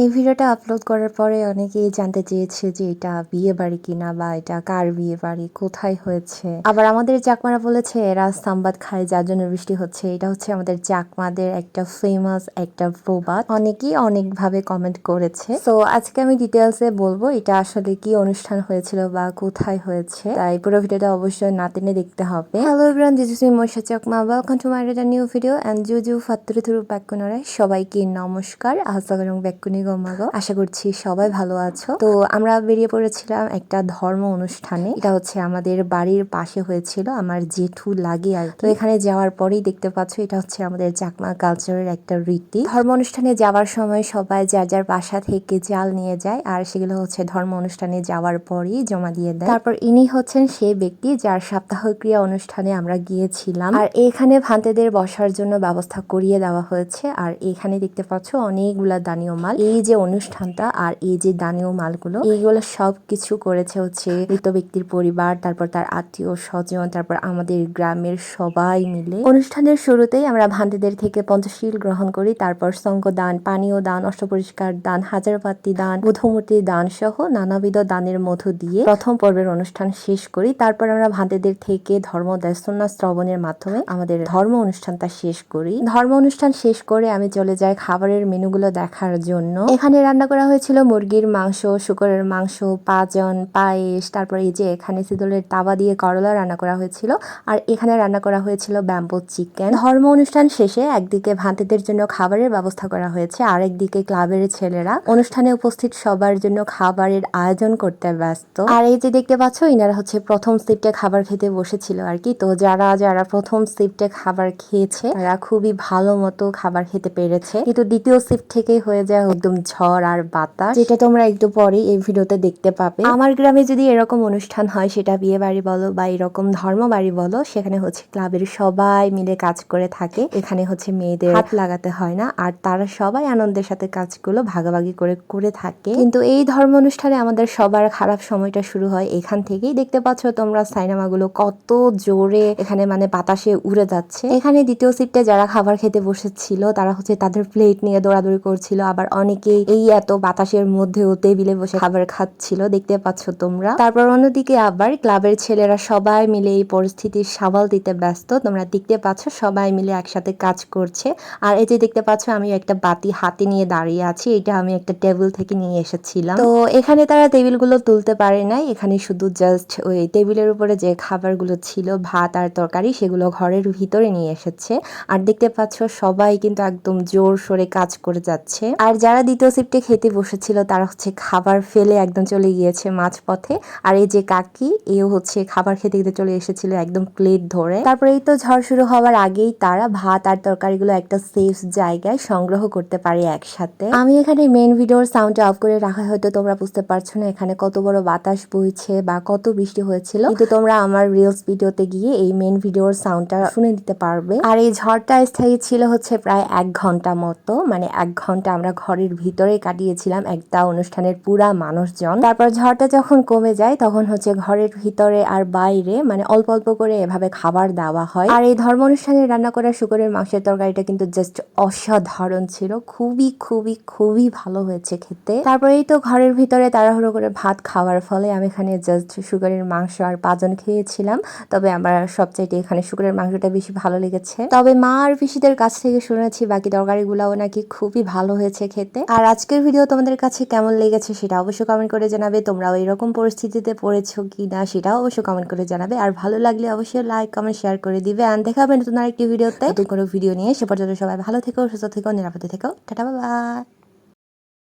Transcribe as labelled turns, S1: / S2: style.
S1: এই ভিডিওটা আপলোড করার পরে অনেকেই জানতে চেয়েছে যে এটা বিয়ে বাড়ি কিনা বা এটা কার বিয়ে বাড়ি, কোথায় হয়েছে? আবার আমাদের চাকমারা বলেছে, এরা সাম্বাদ খায়, যার জন্য বৃষ্টি হচ্ছে। এটা হচ্ছে আমাদের চাকমাদের একটা ফেমাস একটা প্রবাদ। অনেকেই অনেকভাবে কমেন্ট করেছে। তো আজকে আমি ডিটেলসে বলব, এটা আসলে কি অনুষ্ঠান হয়েছিল বা কোথায় হয়েছে। তাই পুরো ভিডিওটা অবশ্যই না দেখতে হবে। Hello everyone this is Maisha Chakma welcome to my new video and জু জু ফাত্তুরি থুরু ব্যাকুনারে সবাইকে নমস্কার। আহসাগ গমাগো আশা করছি সবাই ভালো আছো। তো আমরা বেরিয়ে পড়েছিলাম একটা ধর্ম অনুষ্ঠানে। এটা হচ্ছে আমাদের বাড়ির পাশে হয়েছিল আমার জেঠু লাগে আর তো এখানে যাওয়ার পরেই দেখতে পাচ্ছ এটা হচ্ছে আমাদের চাকমা কালচারের একটা রীতি। ধর্ম অনুষ্ঠানে যাওয়ার সময় সবাই যার যার বাসা থেকে জাল নিয়ে যায় আর সেগুলো হচ্ছে ধর্ম অনুষ্ঠানে যাওয়ার পরেই জমা দিয়ে দেয়। তারপর ইনি হচ্ছেন সেই ব্যক্তি যার সাপ্তাহ ক্রিয়া অনুষ্ঠানে আমরা গিয়েছিলাম। আর এখানে ভান্তেদের বসার জন্য ব্যবস্থা করিয়ে দেওয়া হয়েছে। আর এখানে দেখতে পাচ্ছ অনেকগুলা দানীয় মাল। এই যে অনুষ্ঠানটা আর এই যে দানীয় মালগুলো, এইগুলো সব কিছু করেছে হচ্ছে মৃত ব্যক্তির পরিবার, তারপর তার আত্মীয় স্বজন, তারপর আমাদের গ্রামের সবাই মিলে। অনুষ্ঠানের শুরুতেই আমরা ভান্তেদের থেকে পঞ্চশীল গ্রহণ করি, তারপর সঙ্গ দান, পানীয় দান অষ্টপরিষ্কার দান হাজারপাতি দান বুধমূর্তি দান সহ নানাবিধ দানের মধ্য দিয়ে প্রথম পর্বের অনুষ্ঠান শেষ করি। তারপর আমরা ভান্তেদের থেকে ধর্ম দর্শনা শ্রবণের মাধ্যমে আমাদের ধর্ম অনুষ্ঠানটা শেষ করি। ধর্ম অনুষ্ঠান শেষ করে আমি চলে যাই খাবারের মেনুগুলো দেখার জন্য। এখানে রান্না করা হয়েছিল মুরগির মাংস, শুকরের মাংস পাজন পায়েস, তারপর এই যে এখানে সিদলের তাওয়া দিয়ে করলা রান্না করা হয়েছিল, আর এখানে রান্না করা হয়েছিল ব্যাম্বো চিকেন। ধর্ম অনুষ্ঠান শেষে একদিকে ভান্তিদের জন্য খাবারের ব্যবস্থা করা হয়েছে আর একদিকে ক্লাবের ছেলেরা অনুষ্ঠানে উপস্থিত সবার জন্য খাবারের আয়োজন করতে ব্যস্ত। আর এই যে দেখতে পাচ্ছ, ইনারা হচ্ছে প্রথম সিফটে খাবার খেতে বসেছিল আর কি। তো যারা যারা প্রথম সিফটে খাবার খেয়েছে, তারা খুবই ভালো মতো খাবার খেতে পেরেছে। কিন্তু দ্বিতীয় সিফট থেকেই হয়ে যায় একদম ঝড় আর বাতাস যেটা তোমরা একটু পরে এই ভিডিওতে দেখতে পাবে। আমার গ্রামে যদি এরকম অনুষ্ঠান হয়, সেটা বিয়ে বাড়ি বলো বা এরকম ধর্ম বাড়ি বলো, সেখানে হচ্ছে ক্লাবের সবাই মিলে কাজ করে থাকে। এখানে হচ্ছে মেয়েদের হাত লাগাতে হয় না, আর তারা সবাই আনন্দের সাথে কাজগুলো ভাগাভাগি করে করে থাকে। কিন্তু এই ধর্ম অনুষ্ঠানে আমাদের সবার খারাপ সময়টা শুরু হয় এখান থেকেই। দেখতে পাচ্ছ তোমরা সাইনামাগুলো কত জোরে এখানে মানে বাতাসে উড়ে যাচ্ছে। এখানে দ্বিতীয় সিটে যারা খাবার খেতে বসেছিল, তারা হচ্ছে তাদের প্লেট নিয়ে দৌড়াদৌড়ি করছিল, আবার অনেকেই এই এত বাতাসের মধ্যেও টেবিলে বসে খাবার খাচ্ছিল, দেখতে পাচ্ছ তোমরা। তারপর অন্যদিকে আবার ক্লাবের ছেলেরা সবাই মিলে এই পরিস্থিতির সামাল দিতে ব্যস্ত। তোমরা দেখতে পাচ্ছ সবাই মিলে একসাথে কাজ করছে। আর এই যে দেখতে পাচ্ছ, আমি একটা বাতি হাতে নিয়ে দাঁড়িয়ে আছি, এটা আমি একটা টেবিল থেকে নিয়ে এসেছিলাম। তো এখানে তারা টেবিলগুলো তুলতে পারে নাই, এখানে শুধু জাস্ট ওই টেবিলের উপরে যে খাবারগুলো ছিল, ভাত আর তরকারি, সেগুলো ঘরের ভিতরে নিয়ে এসেছে। আর দেখতে পাচ্ছ সবাই কিন্তু একদম জোর সরে কাজ করে যাচ্ছে। আর যারা দ্বিতীয় সিফটে খেতে বসেছিল, তারা হচ্ছে খাবার ফেলে একদম চলে গিয়েছে মাঝপথে। আর এই যে কাকি, এও হচ্ছে খাবার খেতে খেতে চলে এসেছিল একদম প্লেট ধরে। তারপরে এই তো ঝড় শুরু হওয়ার আগেই তারা ভাত আর তরকারিগুলো একটা সেফ জায়গায় সংগ্রহ করতে পারে একসাথে। আমি এখানে মেন ভিডিওর সাউন্ডটা অফ করে রাখা, হয়তো তোমরা বুঝতে পারছ না এখানে কত বড় বাতাস বইছে বা কত বৃষ্টি হয়েছিল। কিন্তু তোমরা আমার রিলস ভিডিওতে গিয়ে এই মেন ভিডিওর সাউন্ডটা শুনে দিতে পারবে। আর এই ঝড়টা স্থায়ী ছিল হচ্ছে প্রায় এক ঘণ্টা মতো মানে এক ঘণ্টা আমরা ঘরের ভিতরে কাটিয়েছিলাম একটা অনুষ্ঠানের পুরা মানুষজন। তারপর ঝড়টা যখন কমে যায়, তখন হচ্ছে ঘরের ভিতরে আর বাইরে মানে অল্প অল্প করে এভাবে খাবার দেওয়া হয়। আর এই ধর্ম অনুষ্ঠানে রান্না করা শুকরের মাংসের তরকারিটা কিন্তু জাস্ট অসাধারণ ছিল। খুবই খুবই খুবই ভালো হয়েছে খেতে। তারপরে এই তো ঘরের ভিতরে তাড়াহুড়ো করে ভাত খাওয়ার ফলে আমি এখানে জাস্ট শুকরের মাংস আর পাজন খেয়েছিলাম। তবে আমার সবচাইতে এখানে শুকরের মাংসটা বেশি ভালো লেগেছে। তবে মা আর পিসিদের কাছ থেকে শুনেছি বাকি তরকারিগুলোও নাকি খুবই ভালো হয়েছে খেতে। আর আজকের ভিডিও তোমাদের কাছে কেমন লেগেছে সেটা অবশ্যই কমেন্ট করে জানাবে। তোমরাও এরকম পরিস্থিতিতে পড়েছো কি না সেটাও অবশ্যই কমেন্ট করে জানাবে। আর ভালো লাগলে অবশ্যই লাইক কমেন্ট শেয়ার করে দিবে। আর দেখাবে নতুন আরেকটি ভিডিওতে নতুন কোনো ভিডিও নিয়ে। সে পর্যন্ত সবাই ভালো থেকো সুস্থ থেকো নিরাপদে থেকো। টাটা বাবা